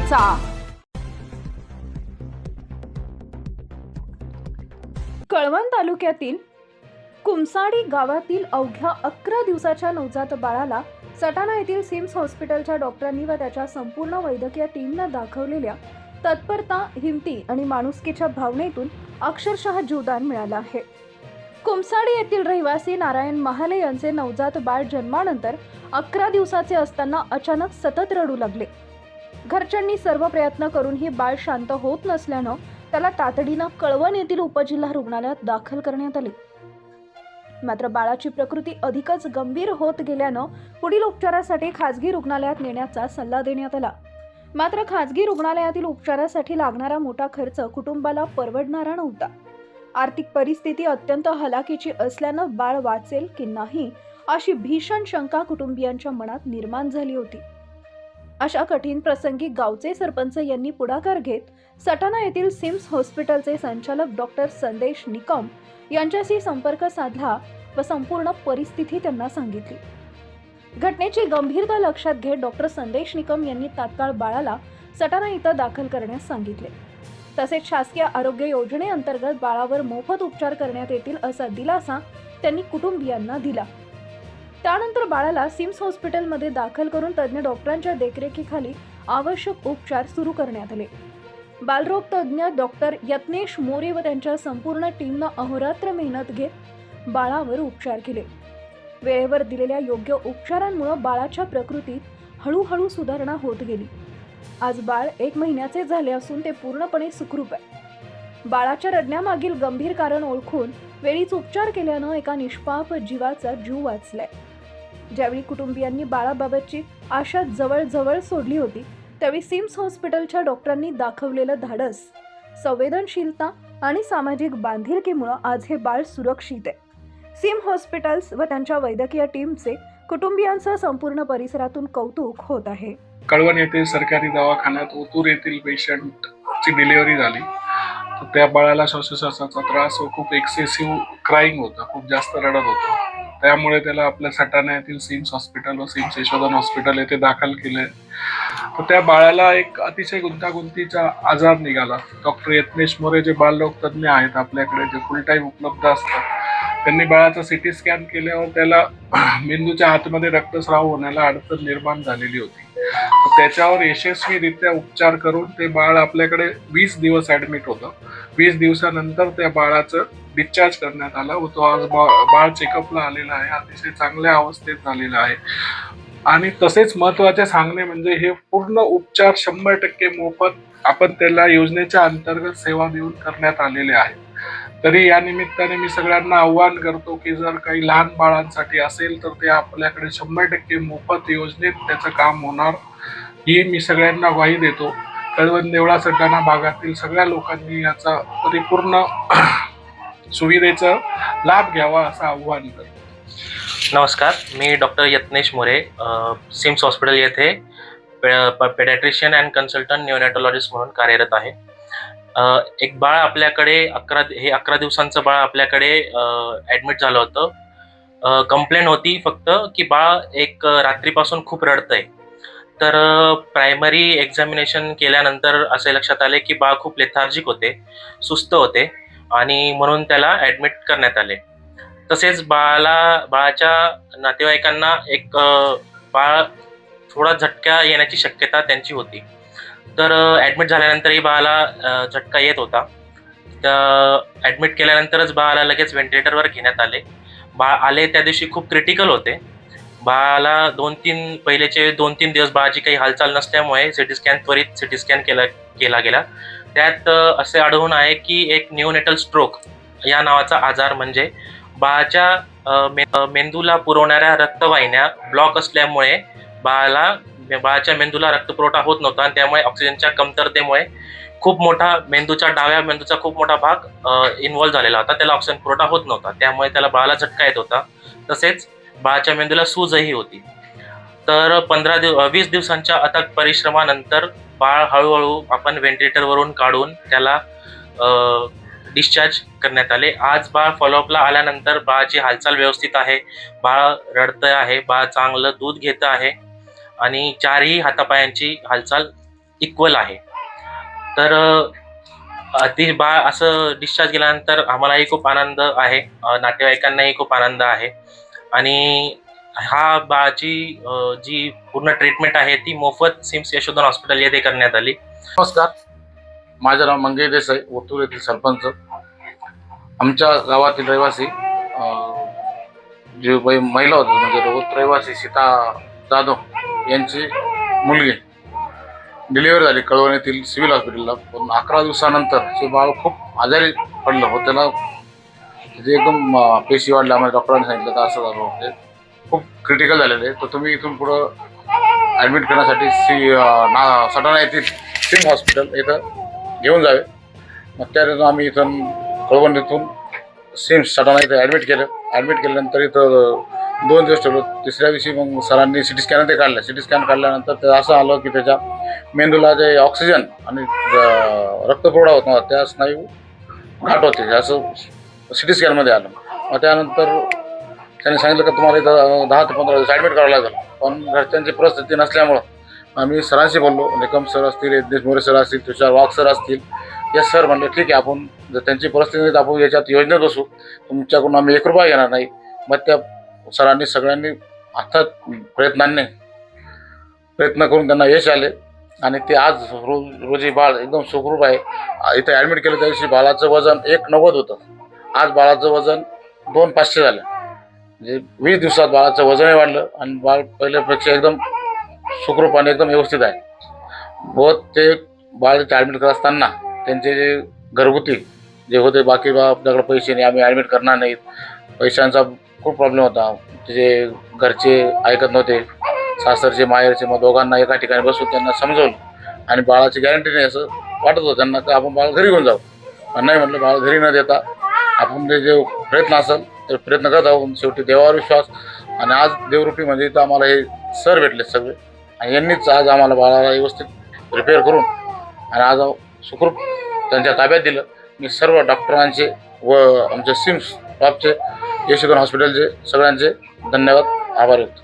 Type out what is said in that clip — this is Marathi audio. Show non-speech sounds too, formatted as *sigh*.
करायचा. कळवण तालुक्यातील कुमसाडी गावातील अवघ्या अकरा दिवसाच्या नवजात बाळाला सटाणा येथील सिम्स हॉस्पिटलच्या डॉक्टरांनी व त्याच्या संपूर्ण वैद्यकीय टीमनं दाखवलेल्या तत्परता हिमती आणि माणुसकीच्या भावनेतून अक्षरशः जीवदान मिळालं आहे. कुमसाडी येथील रहिवासी नारायण महाले यांचे नवजात बाळ जन्मानंतर अकरा दिवसाचे असताना अचानक सतत रडू लागले. घरच्यांनी सर्व प्रयत्न करूनही बाळ शांत होत नसल्यानं त्याला तातडीनं कळवण येथील उपजिल्हा रुग्णालयात दाखल करण्यात आले. मात्र बाळाची प्रकृती अधिकच गंभीर होत गेल्यानं पुढील उपचारासाठी खासगी रुग्णालयात नेण्याचा सल्ला देण्यात आला. मात्र खाजगी रुग्णालयातील उपचारासाठी लागणारा मोठा खर्च कुटुंबाला परवडणारा नव्हता. आर्थिक परिस्थिती अत्यंत हलाखीची असल्यानं बाळ वाचेल की नाही अशी भीषण शंका कुटुंबियांच्या मनात निर्माण झाली होती. अशा कठीण प्रसंगी गावचे सरपंच यांनी पुढाकार घेत सटाणा येथील सिम्स हॉस्पिटलचे संचालक डॉक्टर संदेश निकम यांच्याशी संपर्क साधला व संपूर्ण परिस्थिती त्यांना सांगितली. घटनेची गंभीरता लक्षात घेत डॉक्टर संदेश निकम यांनी तात्काळ बाळाला सटाणा इथं दाखल करण्यास सांगितले. तसेच शासकीय आरोग्य योजनेअंतर्गत बाळावर मोफत उपचार करण्यात येतील असा दिलासा त्यांनी कुटुंबियांना दिला. त्यानंतर बाळाला सिम्स हॉस्पिटलमध्ये दाखल करून तज्ज्ञ डॉक्टरांच्या देखरेखीखाली आवश्यक उपचार सुरू करण्यात आले. बालरोग तज्ज्ञ डॉक्टर यत्नेश मोरे व त्यांच्या संपूर्ण टीमनं अहोरात्र मेहनत घेत बाळावर उपचार केले. वेळेवर दिलेल्या योग्य उपचारांमुळं बाळाच्या प्रकृतीत हळूहळू सुधारणा होत गेली. आज बाळ एक महिन्याचे झाले असून ते पूर्णपणे सुखरूप आहे. बाळाच्या रडण्यामागील गंभीर कारण ओळखून वेळीच उपचार केल्यानं एका निष्पाप जीवाचा जीव वाचलाय. ज्यावेळी कुटुंबियांनी बाळाबाबतची आशा जवळजवळ सोडली होती त्यावेळी सिम्स हॉस्पिटलच्या डॉक्टरांनी दाखवलेलं धाडस. संवेदनशीलता आणि सामाजिक बांधिलकीमुळं आज हे बाळ सुरक्षित आहे. सिम हॉस्पिटल्स व त्यांच्या वैद्यकीय टीमचे कुटुंबियांसह संपूर्ण परिसरातून कौतुक होत आहे. कळवण येथील सरकारी दवाखान्यात ओतूर येथील पेशंटची डिलिव्हरी झाली. त्या बाळाला श्वासोश्वासाचा त्रास व खूप एक्सेसिव्ह क्राईंग होता खूप जास्त रडत होतं. त्यामुळे त्याला आपल्या सटाणा येथील सिम्स हॉस्पिटल व सिम्स यशोधन हॉस्पिटल येथे दाखल केले तर त्या बाळाला एक अतिशय गुंतागुंतीचा आजार निघाला. डॉक्टर यत्नेश मोरे जे बाल लोकतज्ञ आहेत आपल्याकडे जे फुल टाईम उपलब्ध असतात त्यांनी बाळाचा सिटी स्कॅन केल्यावर त्याला *clears throat* मेंदूच्या आतमध्ये रक्तस्राव होण्याला अडचण निर्माण झालेली होती. त्याच्यावर यशस्वीरित्या उपचार करून ते बाळ आपल्याकडे वीस दिवस ऍडमिट होतं. वीस दिवसानंतर त्या बाळाचं डिस्चार्ज करण्यात आला. व तो आज बा- बाळ चेकअपला आलेला आहे. अतिशय चांगल्या अवस्थेत झालेला आहे. आणि तसेच महत्त्वाचे सांगणे म्हणजे हे पूर्ण उपचार शंभर टक्के मोफत आपण त्याला योजनेच्या अंतर्गत सेवा देऊन करण्यात आलेले आहे. तरी या निमित्ताने मी सगळ्यांना आव्हान करतो की जर काही लहान बाळांसाठी असेल तर ते आपल्याकडे शंभर टक्के मोफत योजनेत त्याचं काम होणार. ही मी सगळ्यांना ग्वाही देतो. कळवण देवळा सड्डाणा भागातील सगळ्या लोकांनी याचा परिपूर्ण *clears throat* सुविधेचा लाभ घ्यावा असं आव्हान करतो. नमस्कार मी doctor Yatnesh More SIMS hospital येथे पेडॅट्रिशियन अँड कन्सल्टंट न्यूनॅटॉलॉजिस्ट म्हणून कार्यरत आहे. एक बाळ आपल्याकडे अकरा हे अकरा दिवसांचं बाळ आपल्याकडे ॲडमिट झालं होतं. कंप्लेंट होती फक्त की बाळ एक रात्रीपासून खूप रडतंय. तर प्रायमरी एक्झामिनेशन केल्यानंतर असे लक्षात आले की बाळ खूप लेथार्जिक होते सुस्त होते आणि म्हणून त्याला ॲडमिट करण्यात आले. तसेच बाळाला बाळाच्या नातेवाईकांना एक बाळ थोडा झटका येण्याची शक्यता त्यांची होती. तर ॲडमिट झाल्यानंतरही बाळाला झटका येत होता. तर ॲडमिट केल्यानंतरच बाळाला लगेच व्हेंटिलेटरवर घेण्यात आले. बाळ आले त्या दिवशी खूप क्रिटिकल होते. बाळाला दोन तीन पहिलेचे दोन तीन दिवस बाळाची काही हालचाल नसल्यामुळे सिटी स्कॅन त्वरित सिटी स्कॅन केला केला गेला. त्यात असे आढळून आहे की एक न्यूनेटल स्ट्रोक या नावाचा आजार म्हणजे बाळाच्या मेंदूला पुरवणाऱ्या रक्तवाहिन्या ब्लॉक असल्यामुळे बाळाला बाळाच्या मेंदूला रक्तपुरवठा होत नव्हता आणि त्यामुळे ऑक्सिजनच्या कमतरतेमुळे खूप मोठा मेंदूच्या डाव्या मेंदूचा खूप मोठा भाग इन्व्हॉल्व्ह झालेला होता. त्याला ऑक्सिजन पुरवठा होत नव्हता. त्यामुळे त्याला बाळाला झटका येत होता. तसेच बाळाच्या मेंदूला सूजही होती. तर पंधरा दिव वीस दिवसांच्या अथक परिश्रमानंतर बाळ हळूहळू आपण व्हेंटिलेटरवरून काढून त्याला डिस्चार्ज करण्यात आले. आज बाळ फॉलोअपला आल्यानंतर बाळाची हालचाल व्यवस्थित आहे. बाळ रडतं आहे. बाळ चांगलं दूध घेतं आहे. आणि चारही हातापायांची हालचाल इक्वल आहे. तर ती बाळ असं डिस्चार्ज केल्यानंतर आम्हालाही खूप आनंद आहे. नातेवाईकांनाही खूप आनंद आहे. आणि हा बाळाची जी पूर्ण ट्रीटमेंट आहे ती मोफत सिम्स यशोधन हॉस्पिटल येथे करण्यात आली. नमस्कार. माझं नाव मंगेश देसाई ओतूर येथील सरपंच. आमच्या गावातील रहिवासी जे बाई महिला होती म्हणजे रहिवासी सीता जाधव यांची मुलगी. डिलिव्हरी झाली कळवण येथील सिव्हिल हॉस्पिटलला पण अकरा दिवसानंतर ते बाळ खूप आजारी पडलं हो त्याला त्याचे एकदम पेशी वाढल्या आम्हाला डॉक्टरांनी सांगितलं तर असं झालं म्हणजे खूप क्रिटिकल झालेलं आहे तर तुम्ही इथून पुढं ॲडमिट करण्यासाठी सी ना सटाणा येथील सिंग हॉस्पिटल इथं घेऊन जावे. मग त्यानंतर आम्ही इथून कळवण इथून सिम्स सटाणा इथं ॲडमिट केलं. ॲडमिट केल्यानंतर इथं दोन दिवस ठेवलो. तिसऱ्या दिवशी मग सरांनी सी टी स्कॅन ते काढलं. सी टी स्कॅन काढल्यानंतर ते असं आलं की त्याच्या मेंदूला जे ऑक्सिजन आणि रक्तपुरवठा होत नव्हता त्या स्नायू घाट होते. असं सिटी टी स्कॅनमध्ये आलं. मग त्यानंतर त्यांनी सांगितलं का तुम्हाला इथं दहा ते पंधरा दिवस ॲडमिट करावं लागेल. पण घरच्यांची परिस्थिती नसल्यामुळं आम्ही सरांशी बोललो. निकम सर असतील यज्ञेश मोरे सर असतील तुषार वाघ सर असतील या सर म्हणले ठीक आहे आपण जर त्यांची परिस्थिती तर आपण याच्यात योजनेत बसू. तुमच्याकडून आम्ही एक रुपया घेणार नाही. मग त्या सरांनी सगळ्यांनी अथक प्रयत्नांनी प्रयत्न करून त्यांना यश आले. आणि ते आज रोज रोजी बाळ एकदम सुखरूप आहे. इथे इथं ॲडमिट केलं त्या दिवशी बाळाचं वजन एक नव्वद होतं. आज बाळाचं वजन दोन पाचशे झालं. म्हणजे वीस दिवसात बाळाचं वजनही वाढलं आणि बाळ पहिल्यापेक्षा एकदम सुखरूप आणि एकदम व्यवस्थित आहे. व ते बाळ ॲडमिट करत असताना त्यांचे जे घरगुती जे होते बाकी बा आपल्याकडे पैसे नाही आम्ही ॲडमिट करणार नाहीत. पैशांचा खूप प्रॉब्लेम होता. त्याचे घरचे ऐकत नव्हते सासरचे माहेरचे मग दोघांना एका ठिकाणी बसून त्यांना समजवलं. आणि बाळाची गॅरंटी नाही असं वाटत होतं. त्यांना का आपण बाळ घरी घेऊन जाऊ? पण नाही म्हटलं बाळ घरी न देता आपण ते जे प्रयत्न असेल ते प्रयत्न करत आहोत. शेवटी देवावर विश्वास. आणि आज देवरूपी म्हणजे इथं आम्हाला हे सर भेटले सगळे. आणि यांनीच आज आम्हाला बाळाला व्यवस्थित रिपेअर करून आणि आज सुखरूप त्यांच्या ताब्यात दिलं. मी सर्व डॉक्टरांचे व आमच्या सिम्स बाबचे यशोधन हॉस्पिटलचे सगळ्यांचे धन्यवाद आभार व्यक्त